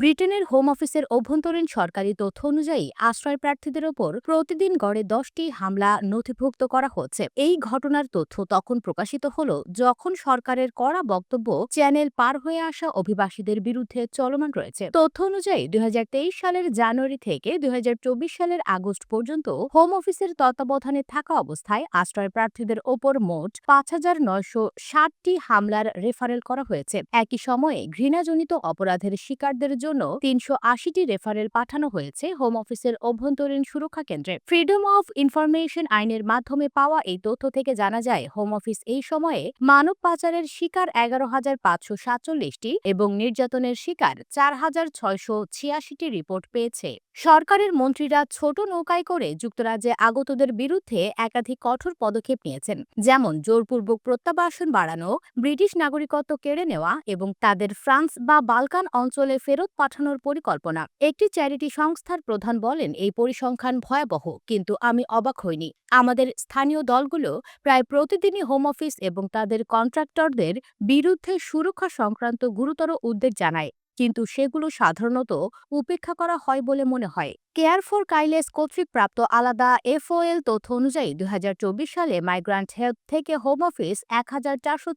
ব্রিটেনের হোম অফিসের অভ্যন্তরীণ সরকারি তথ্য অনুযায়ী আশ্রয় প্রার্থীদের ওপর প্রতিদিন গড়ে দশটি হামলা নথিভুক্ত করা হচ্ছে। এই ঘটনার তথ্য তখন প্রকাশিত হল যখন সরকারের কড়া বক্তব্য চ্যানেল পার হয়ে আসা অভিবাসীদের বিরুদ্ধে চলমান রয়েছে। তথ্য অনুযায়ী দুই সালের জানুয়ারি থেকে দুই হাজার চব্বিশ সালের আগস্ট পর্যন্ত হোম অফিসের তত্ত্বাবধানে থাকা অবস্থায় আশ্রয় প্রার্থীদের ওপর মোট পাঁচ হাজার নয়শো হামলার রেফারেল করা হয়েছে। একই সময়ে ঘৃণাজনিত অপরাধের শিকারদের জন্য তিনশো আশিটি রেফারেল পাঠানো হয়েছে হোম অফিসের অভ্যন্তরীণ সুরক্ষা কেন্দ্রে। ফ্রিডম অফ ইনফরমেশন আইনের মাধ্যমে পাওয়া এই তথ্য থেকে জানা যায়, হোম অফিস এই সময়ে মানব পাচারের শিকার এগারো হাজার পাঁচশো সাতচল্লিশটি এবং নির্যাতনের শিকার চার হাজার ছয়শো ছিয়াশিটি রিপোর্ট পেয়েছে। সরকারের মন্ত্রীরা ছোট নৌকায় করে যুক্তরাজ্যে আগতদের বিরুদ্ধে একাধিক কঠোর পদক্ষেপ নিয়েছেন, যেমন জোরপূর্বক প্রত্যাবাসন বাড়ানো, ব্রিটিশ নাগরিকত্ব কেড়ে নেওয়া এবং তাদের ফ্রান্স বা বালকান অঞ্চলে ফেরত পাঠানোর পরিকল্পনা। একটি চ্যারিটি সংস্থার প্রধান বলেন, এই পরিসংখ্যান ভয়াবহ, কিন্তু আমি অবাক হইনি। আমাদের স্থানীয় দলগুলো প্রায় প্রতিদিনই হোম অফিস এবং তাদের কন্ট্রাক্টরদের বিরুদ্ধে সুরক্ষা সংক্রান্ত গুরুতর উদ্বেগ জানায়, কিন্তু সেগুলো সাধারণত উপেক্ষা করা হয় বলে মনে হয়। কেয়ার ফর কাইলেস কর্তৃক প্রাপ্ত আলাদা এফওএল তথ্য অনুযায়ী দুই সালে মাইগ্রান্ট হেল্প থেকে হোম অফিস এক হাজার চারশো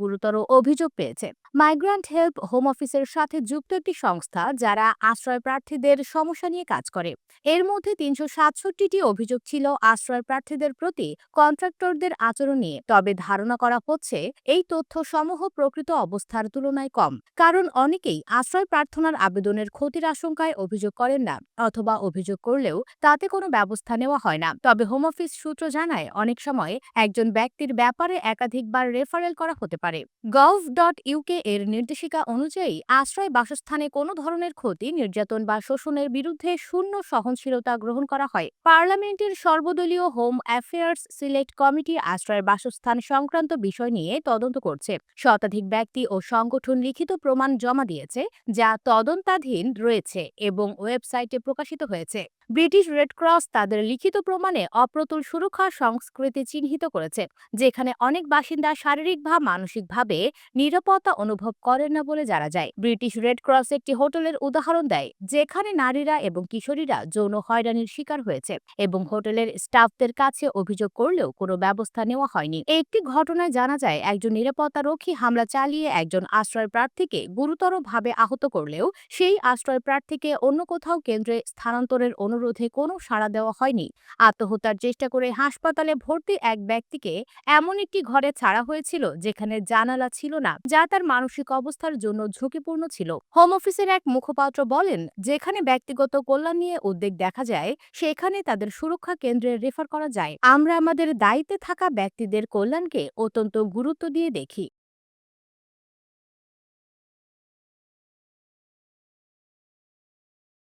গুরুতর অভিযোগ পেয়েছে। মাইগ্রান্ট হেল্প হোম অফিসের সাথে যুক্ত একটি সংস্থা যারা আশ্রয় প্রার্থীদের সমস্যা নিয়ে কাজ করে। এর মধ্যে তিনশো সাতষট্টিটি অভিযোগ ছিল আশ্রয় প্রার্থীদের প্রতি কন্ট্রাক্টরদের আচরণ নিয়ে। তবে ধারণা করা হচ্ছে এই তথ্য সমূহ প্রকৃত অবস্থার তুলনায় কম। কারণ অনেকেই আশ্রয় প্রার্থনার আবেদনের ক্ষতির আশঙ্কায় অভিযোগ করেন না, অথবা অভিযোগ করলেও তাতে কোনো ব্যবস্থা নেওয়া হয় না। তবে হোম অফিস সূত্র জানায়, অনেক সময় একজন ব্যক্তির ব্যাপারে একাধিকবার রেফারেল করা হতে পারে। গভ ডট ইউকে এর নির্দেশিকা অনুযায়ী আশ্রয় বাসস্থানে কোনো ধরনের ক্ষতি, নির্যাতন বা শোষণের বিরুদ্ধে শূন্য সহনশীলতা গ্রহণ করা হয়। পার্লামেন্টের সর্বদলীয় হোম অ্যাফেয়ার্স সিলেক্ট কমিটি আশ্রয়ের বাসস্থান সংক্রান্ত বিষয় নিয়ে তদন্ত করছে। শতাধিক ব্যক্তি ও সংগঠন লিখিত প্রমাণ জমা দিয়েছে, যা তদন্তাধীন রয়েছে এবং ওয়েবসাইটে প্রকাশিত হয়েছে। ব্রিটিশ রেড ক্রস তাদের লিখিত প্রমাণে অপ্রতুল সুরক্ষা সংস্কৃতি চিহ্নিত করেছে, যেখানে অনেক বাসিন্দা শারীরিক বা মানসিকভাবে নিরাপত্তা অনুভব করেন না বলে জানা যায়। ব্রিটিশ রেড ক্রস একটি হোটেলের উদাহরণ দেয়, যেখানে নারীরা এবং কিশোরীরা যৌন হয়রানির শিকার হয়েছে এবং হোটেলের স্টাফদের কাছে অভিযোগ করলেও কোনো ব্যবস্থা নেওয়া হয়নি। একটি ঘটনায় জানা যায়, একজন নিরাপত্তারক্ষী হামলা চালিয়ে একজন আশ্রয় প্রার্থীকে গুরুতরভাবে আহত করলেও সেই আশ্রয় প্রার্থীকে অন্য কোথাও কেন্দ্রে স্থানান্তরের অনুরোধে কোনো সাড়া দেওয়া হয়নি। আত্মহত্যার চেষ্টা করে হাসপাতালে ভর্তি এক ব্যক্তিকে এমন একটি ঘরে ছাড়া হয়েছিল যেখানে জানালা ছিল না, যা তার মানসিক অবস্থার জন্য ঝুঁকিপূর্ণ ছিল। হোম অফিসের এক মুখপাত্র বলেন, যেখানে ব্যক্তিগত কল্যাণ নিয়ে উদ্বেগ দেখা যায়, সেখানে তাদের সুরক্ষা কেন্দ্রে রেফার করা যায়। আমরা আমাদের দায়িত্বে থাকা ব্যক্তিদের কল্যাণকে অত্যন্ত গুরুত্ব দিয়ে দেখি।